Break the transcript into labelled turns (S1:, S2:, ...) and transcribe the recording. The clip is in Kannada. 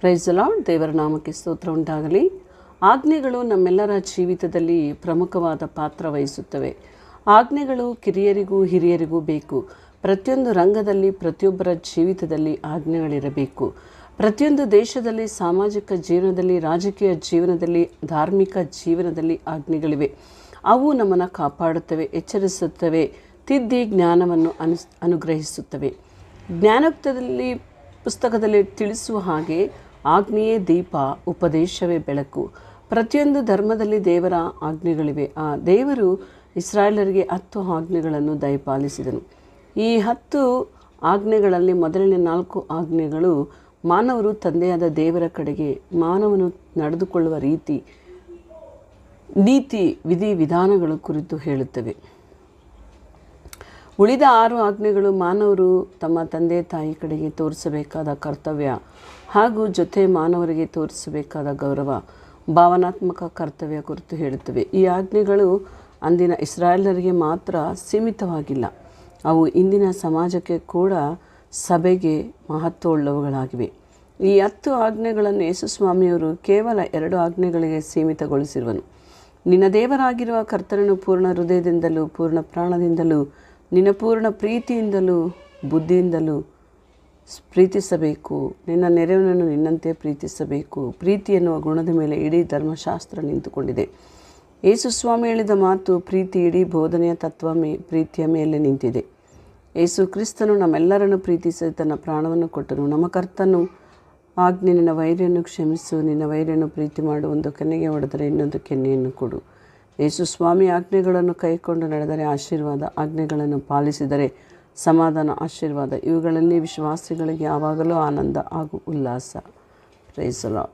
S1: ಪ್ರೈಸಲಾಡ್ ದೇವರ ನಾಮಕ್ಕೆ ಸ್ತೋತ್ರ ಉಂಟಾಗಲಿ. ಆಜ್ಞೆಗಳು ನಮ್ಮೆಲ್ಲರ ಜೀವಿತದಲ್ಲಿ ಪ್ರಮುಖವಾದ ಪಾತ್ರ ವಹಿಸುತ್ತವೆ. ಆಜ್ಞೆಗಳು ಕಿರಿಯರಿಗೂ ಹಿರಿಯರಿಗೂ ಬೇಕು. ಪ್ರತಿಯೊಂದು ರಂಗದಲ್ಲಿ, ಪ್ರತಿಯೊಬ್ಬರ ಜೀವಿತದಲ್ಲಿ ಆಜ್ಞೆಗಳಿರಬೇಕು. ಪ್ರತಿಯೊಂದು ದೇಶದಲ್ಲಿ, ಸಾಮಾಜಿಕ ಜೀವನದಲ್ಲಿ, ರಾಜಕೀಯ ಜೀವನದಲ್ಲಿ, ಧಾರ್ಮಿಕ ಜೀವನದಲ್ಲಿ ಆಜ್ಞೆಗಳಿವೆ. ಅವು ನಮ್ಮನ್ನು ಕಾಪಾಡುತ್ತವೆ, ಎಚ್ಚರಿಸುತ್ತವೆ, ತಿದ್ದಿ ಜ್ಞಾನವನ್ನು ಅನು ಅನುಗ್ರಹಿಸುತ್ತವೆ. ಜ್ಞಾನೋಕ್ತದಲ್ಲಿ, ಪುಸ್ತಕದಲ್ಲಿ ತಿಳಿಸುವ ಹಾಗೆ ಆಜ್ಞೆಯೇ ದೀಪ, ಉಪದೇಶವೇ ಬೆಳಕು. ಪ್ರತಿಯೊಂದು ಧರ್ಮದಲ್ಲಿ ದೇವರ ಆಜ್ಞೆಗಳಿವೆ. ಆ ದೇವರು ಇಸ್ರಾಯೇಲರಿಗೆ ಹತ್ತು ಆಜ್ಞೆಗಳನ್ನು ದಯಪಾಲಿಸಿದನು. ಈ ಹತ್ತು ಆಜ್ಞೆಗಳಲ್ಲಿ ಮೊದಲನೇ ನಾಲ್ಕು ಆಜ್ಞೆಗಳು ಮಾನವರು ತಂದೆಯಾದ ದೇವರ ಕಡೆಗೆ, ಮಾನವನು ನಡೆದುಕೊಳ್ಳುವ ರೀತಿ, ನೀತಿ, ವಿಧಿ, ವಿಧಾನಗಳ ಕುರಿತು ಹೇಳುತ್ತವೆ. ಉಳಿದ ಆರು ಆಜ್ಞೆಗಳು ಮಾನವರು ತಮ್ಮ ತಂದೆ ತಾಯಿ ಕಡೆಗೆ ತೋರಿಸಬೇಕಾದ ಕರ್ತವ್ಯ ಹಾಗೂ ಜೊತೆ ಮಾನವರಿಗೆ ತೋರಿಸಬೇಕಾದ ಗೌರವ, ಭಾವನಾತ್ಮಕ ಕರ್ತವ್ಯ ಕುರಿತು ಹೇಳುತ್ತವೆ. ಈ ಆಜ್ಞೆಗಳು ಅಂದಿನ ಇಸ್ರಾಯೇಲರಿಗೆ ಮಾತ್ರ ಸೀಮಿತವಾಗಿಲ್ಲ. ಅವು ಇಂದಿನ ಸಮಾಜಕ್ಕೆ ಕೂಡ ಸಭೆಗೆ ಮಹತ್ವವುಳ್ಳವುಗಳಾಗಿವೆ. ಈ ಹತ್ತು ಆಜ್ಞೆಗಳನ್ನು ಯೇಸುಸ್ವಾಮಿಯವರು ಕೇವಲ ಎರಡು ಆಜ್ಞೆಗಳಿಗೆ ಸೀಮಿತಗೊಳಿಸಿರುವನು. ನಿನ್ನ ದೇವರಾಗಿರುವ ಕರ್ತನನ್ನು ಪೂರ್ಣ ಹೃದಯದಿಂದಲೂ ಪೂರ್ಣ ಪ್ರಾಣದಿಂದಲೂ ನಿನ್ನ ಪೂರ್ಣ ಪ್ರೀತಿಯಿಂದಲೂ ಬುದ್ಧಿಯಿಂದಲೂ ಪ್ರೀತಿಸಬೇಕು. ನಿನ್ನ ನೆರವಿನನ್ನು ನಿನ್ನಂತೆ ಪ್ರೀತಿಸಬೇಕು. ಪ್ರೀತಿ ಎನ್ನುವ ಗುಣದ ಮೇಲೆ ಇಡೀ ಧರ್ಮಶಾಸ್ತ್ರ ನಿಂತುಕೊಂಡಿದೆ. ಯೇಸುಸ್ವಾಮಿ ಹೇಳಿದ ಮಾತು ಪ್ರೀತಿ ಇಡೀ ಬೋಧನೆಯ ತತ್ವ ಮೇ, ಪ್ರೀತಿಯ ಮೇಲೆ ನಿಂತಿದೆ. ಯೇಸು ಕ್ರಿಸ್ತನು ನಮ್ಮೆಲ್ಲರನ್ನು ಪ್ರೀತಿಸಿ ತನ್ನ ಪ್ರಾಣವನ್ನು ಕೊಟ್ಟನು. ನಮ್ಮ ಕರ್ತನು ಆಜ್ಞೆ ನಿನ್ನ ವೈರ್ಯನ್ನು ಕ್ಷಮಿಸು, ನಿನ್ನ ವೈರ್ಯನ್ನು ಪ್ರೀತಿ ಮಾಡು. ಒಂದು ಕೆನ್ನೆಗೆ ಹೊಡೆದರೆ ಇನ್ನೊಂದು ಕೆನ್ನೆಯನ್ನು ಕೊಡು. ಯೇಸು ಸ್ವಾಮಿ ಆಜ್ಞೆಗಳನ್ನು ಕೈಕೊಂಡು ನಡೆದರೆ, ಆಶೀರ್ವಾದ ಆಜ್ಞೆಗಳನ್ನು ಪಾಲಿಸಿದರೆ ಸಮಾಧಾನ, ಆಶೀರ್ವಾದ. ಇವುಗಳಲ್ಲಿ ವಿಶ್ವಾಸಿಗಳಿಗೆ ಯಾವಾಗಲೂ ಆನಂದ ಹಾಗೂ ಉಲ್ಲಾಸ. ಪ್ರೈಸಲಾ